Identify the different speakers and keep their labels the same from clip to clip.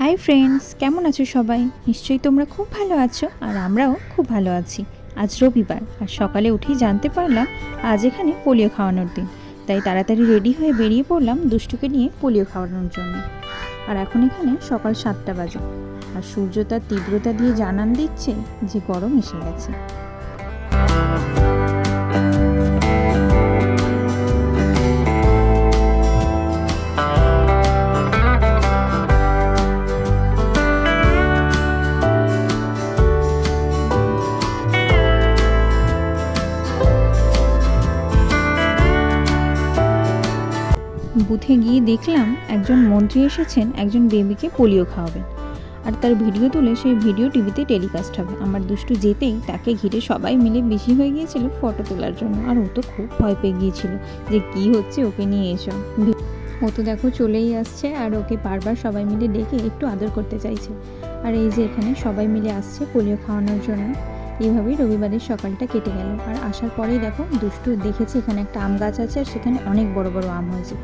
Speaker 1: Hi friends কেমন আছো সবাই? নিশ্চয়ই তোমরা খুব ভালো আছো আর আমরাও খুব ভালো আছি। আজ রবিবার আর সকালে উঠেই জানতে পারলাম আজ এখানে পোলিও খাওয়ানোর দিন। তাই তাড়াতাড়ি রেডি হয়ে বেরিয়ে পড়লাম দুষ্টুকে নিয়ে পোলিও খাওয়ানোর জন্য। আর এখন এখানে সকাল সাতটা বাজে। আর সূর্য তার তীব্রতা দিয়ে জানান দিচ্ছে যে গরম এসে গেছে। বুথে গিয়ে দেখলাম একজন মন্ত্রী এসেছেন, একজন বেবিকে পোলিও খাওয়াবেন। আর তার ভিডিও তুলে সেই ভিডিও টিভিতে টেলিকাস্ট হবে। আমার দুষ্টু যেতেই তাকে ঘিরে সবাই মিলে বেশি হয়ে গিয়েছিল ফটো তোলার জন্য। আর ও তো খুব ভয় পেয়ে গিয়েছিল যে কি হচ্ছে ওকে নিয়ে এসো। ও তো দেখো চলেই আসছে আর ওকে বারবার সবাই মিলে ডেকে একটু আদর করতে চাইছে। আর এই যে এখানে সবাই মিলে আসছে পোলিও খাওয়ানোর জন্য। এইভাবেই রবিবারের সকালটা কেটে গেল। আর আসার পরেই দেখো, দুষ্টু দেখেছে এখানে একটা আম গাছ আছে আর সেখানে অনেক বড় বড় আম হয়েছে।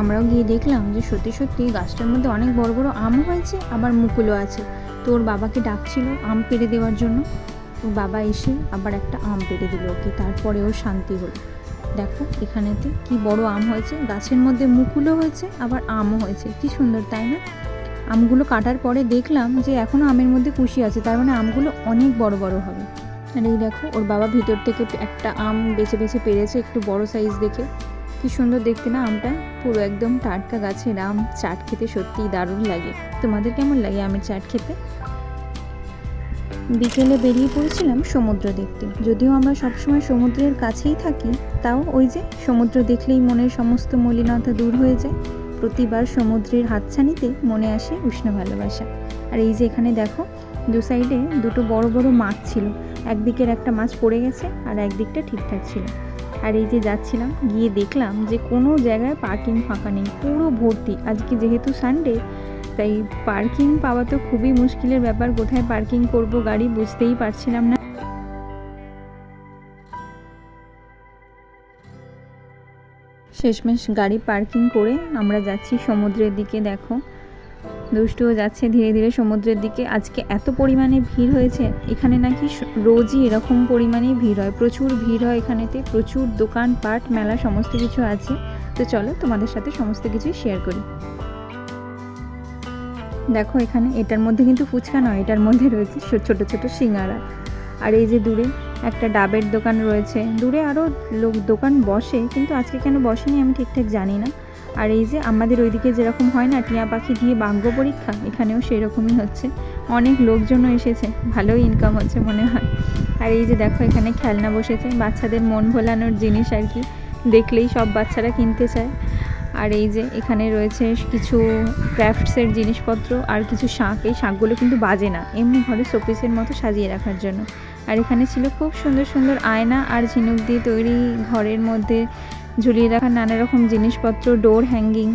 Speaker 1: আমরাও গিয়ে দেখলাম যে সত্যি সত্যি গাছটার মধ্যে অনেক বড় বড় আম হয়েছে, আবার মুকুলও আছে। তো ওর বাবাকে ডাকছিল আম পেড়ে দেওয়ার জন্য। ওর বাবা এসে আবার একটা আম পেড়ে দিল ওকে। তারপরে ওর শান্তি হলো। দেখো এখানেতে কি বড় আম হয়েছে, গাছের মধ্যে মুকুলও হয়েছে, আবার আমও হয়েছে। কি সুন্দর, তাই না? আমগুলো কাটার পরে দেখলাম যে এখনও আমের মধ্যে কুশি আছে, তার মানে আমগুলো অনেক বড় বড় হবে। আর এই দেখো, ওর বাবা ভিতর থেকে একটা আম বেছে বেছে পেরেছে, একটু বড় সাইজ দেখে। কি সুন্দর দেখতে না আমটা? পুরো একদম টাটকা গাছের আম, চাট খেতে সত্যিই দারুণ লাগে। তোমাদের কেমন লাগে আমের চাট খেতে? বিকেলে বেরিয়ে পড়েছিলাম সমুদ্র দেখতে। যদিও আমরা সবসময় সমুদ্রের কাছেই থাকি, তাও ওই যে সমুদ্র দেখলেই মনের সমস্ত মলিনতা দূর হয়ে যায়। প্রতিবার সমুদ্রের হাতছানিতে মনে আসে উষ্ণ ভালোবাসা। আর এই যে এখানে দেখো, দু সাইডে দুটো বড় বড় মাছ ছিল। একদিকের একটা মাছ পড়ে গেছে আর একদিকটা ঠিকঠাক ছিল। আর এই যে যাচ্ছিলাম, গিয়ে দেখলাম যে কোনো জায়গায় পার্কিং ফাঁকা নেই, পুরো ভর্তি। আজকে যেহেতু সানডে তাই পার্কিং পাওয়া তো খুবই মুশকিলের ব্যাপার। কোথায় পার্কিং করব গাড়ি বুঝতেই পারছিলাম না। শেষমেশ গাড়ি পার্কিং করে আমরা যাচ্ছি সমুদ্রের দিকে, দেখো। দুষ্টুও যাচ্ছে ধীরে ধীরে সমুদ্রের দিকে। আজকে এত পরিমাণে ভিড় হয়েছে, এখানে নাকি রোজই এরকম পরিমাণে ভিড় হয়। প্রচুর ভিড় হয় এখানেতে, প্রচুর দোকান পাট মেলা সমস্ত কিছু আছে। তো চলো তোমাদের সাথে সমস্ত কিছুই শেয়ার করি। দেখো এখানে, এটার মধ্যে কিন্তু ফুচকা নয়, এটার মধ্যে রয়েছে ছোট ছোট সিঙ্গারা। আর এই যে দূরে একটা ডাবের দোকান রয়েছে। দূরে আরও লোক দোকান বসে, কিন্তু আজকে কেন বসেনি আমি ঠিকঠাক জানি না। আর এই যে আমাদের ওইদিকে যেরকম হয় না, টিয়া পাখি দিয়ে বাঙ্গ পরীক্ষা, এখানেও সেই রকমই হচ্ছে। অনেক লোকজনও এসেছে ভালোই ইনকাম হচ্ছে মনে হয়। আর এই যে দেখো এখানে খেলনা বসেছে, বাচ্চাদের মন ভোলানোর জিনিস আর কি। দেখলেই সব বাচ্চারা কিনতে চায়। আর এই যে এখানে রয়েছে কিছু ক্রাফটসের জিনিসপত্র আর কিছু শাঁখ। এই শাঁখগুলো কিন্তু বাজে না, এমনি ঘরে শোপিসের মতো সাজিয়ে রাখার জন্য। আর এখানে ছিল খুব সুন্দর সুন্দর আয়না আর ঝিনুক দিয়ে তৈরি ঘরের মধ্যে ঝুলিয়ে রাখা নানা রকম জিনিসপত্র ডোর হ্যাঙ্গিং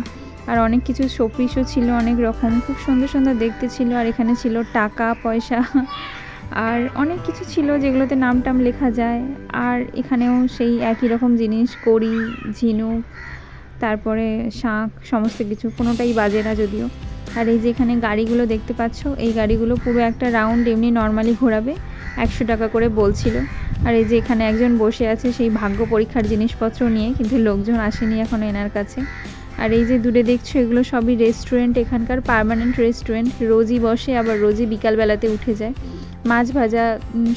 Speaker 1: আর অনেক কিছু শোপিসও ছিল, অনেক রকম। খুব সুন্দর সুন্দর দেখতে ছিল আর এখানে ছিল টাকা, পয়সা আর অনেক কিছু ছিল যেগুলোতে নাম টাম লেখা যায়। আর এখানেও সেই একই রকম জিনিস, কড়ি, ঝিনুক, তারপরে শাঁখ, সমস্ত কিছু। কোনোটাই বাজে না যদিও। আর এই যে এখানে গাড়িগুলো দেখতে পাচ্ছ, এই গাড়িগুলো পুরো একটা রাউন্ড এমনি নর্মালি ঘোরাবে, একশো টাকা করে বলছিল। আর এই যে এখানে একজন বসে আছে সেই ভাগ্য পরীক্ষার জিনিসপত্র নিয়ে, কিন্তু লোকজন আসেনি এখন এনার কাছে। আর এই যে দূরে দেখছ, এগুলো সবই রেস্টুরেন্ট এখানকার পারমানেন্ট রেস্টুরেন্ট রোজই বসে, আবার রোজই বিকালবেলাতে উঠে যায়। মাছ ভাজা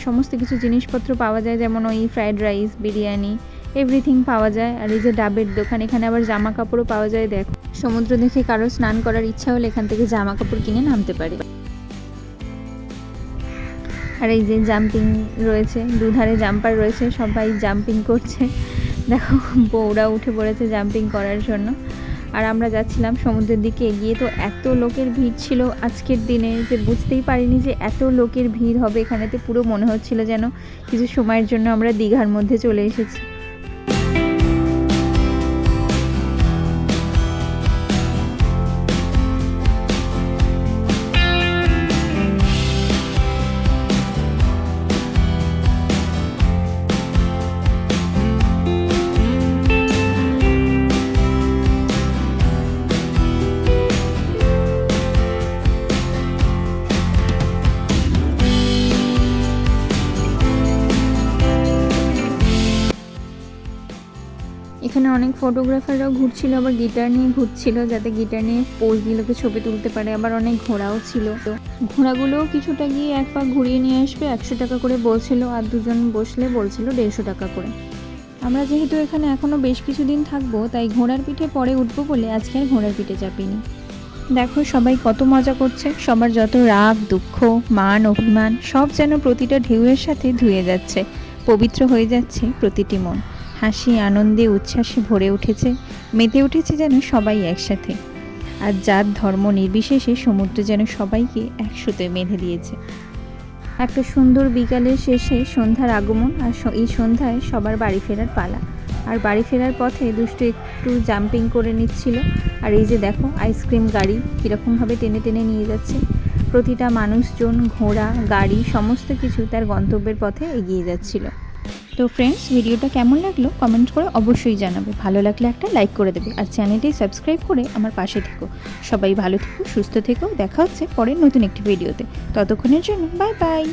Speaker 1: সমস্ত কিছু জিনিসপত্র পাওয়া যায়, যেমন ওই ফ্রায়েড রাইস বিরিয়ানি এভরিথিং পাওয়া যায়। আর এই যে ডাবের দোকান, এখানে আবার জামা কাপড়ও পাওয়া যায়, দেখো। সমুদ্র দেখে কারও স্নান করার ইচ্ছা হলে এখান থেকে জামা কাপড় কিনে নামতে পারে। আর এই যে জাম্পিং রয়েছে, দুধারে জাম্পার রয়েছে, সবাই জাম্পিং করছে। দেখো, বউরা উঠে পড়েছে জাম্পিং করার জন্য। আর আমরা যাচ্ছিলাম সমুদ্রের দিকে এগিয়ে, তো এত লোকের ভিড় ছিল আজকের দিনে যে বুঝতেই পারিনি যে এত লোকের ভিড় হবে এখানেতে। পুরো মনে হচ্ছিল যেন কিছু সময়ের জন্য আমরা দীঘার মধ্যে চলে এসেছি। অনেক ফটোগ্রাফাররাও ঘুরছিল, আবার গিটার নিয়ে ঘুরছিল যাতে গিটার নিয়ে পোজ দিয়ে লোকে ছবি তুলতে পারে, আবার অনেক ঘোড়াও ছিল। তো ঘোড়াগুলোও কিছুটা গিয়ে এক পা ঘুরিয়ে নিয়ে আসবে, একশো টাকা করে বলছিল, আর দুজন বসলে বলছিল দেড়শো টাকা করে। আমরা যেহেতু এখানে এখনও বেশ কিছুদিন থাকব, তাই ঘোড়ার পিঠে পরে উঠবো বলে আজকে আর ঘোড়ার পিঠে চাপিনি। দেখো সবাই কত মজা করছে, সবার যত রাগ, দুঃখ, মান, অভিমান, সব যেন প্রতিটা ঢেউয়ের সাথে ধুয়ে যাচ্ছে, পবিত্র হয়ে যাচ্ছে প্রতিটি মন। হাসি, আনন্দে, উচ্ছ্বাসে ভরে উঠেছে, মেতে উঠেছে যেন সবাই একসাথে। আর জাত ধর্ম নির্বিশেষে সমুদ্র যেন সবাইকে একসাথে বেঁধে দিয়েছে। একটা সুন্দর বিকালের শেষে সন্ধ্যার আগমন আর এই সন্ধ্যায় সবার বাড়ি ফেরার পালা। আর বাড়ি ফেরার পথে দুষ্টু একটু জাম্পিং করে নিচ্ছিল। আর এই যে দেখো আইসক্রিম গাড়ি কীরকমভাবে টেনে টেনে নিয়ে যাচ্ছে। প্রতিটা মানুষজন, ঘোড়া, গাড়ি, সমস্ত কিছু তার গন্তব্যের পথে এগিয়ে যাচ্ছিল। তো ফ্রেন্ডস ভিডিওটা কেমন লাগল কমেন্ট করে অবশ্যই জানাবে। ভালো লাগলে একটা লাইক করে দেবে আর চ্যানেলটি সাবস্ক্রাইব করে আমার পাশে থেকো। সবাই ভালো থেকো, সুস্থ থেকো। দেখা হচ্ছে পরের নতুন একটি ভিডিওতে ততক্ষণের জন্য বাই বাই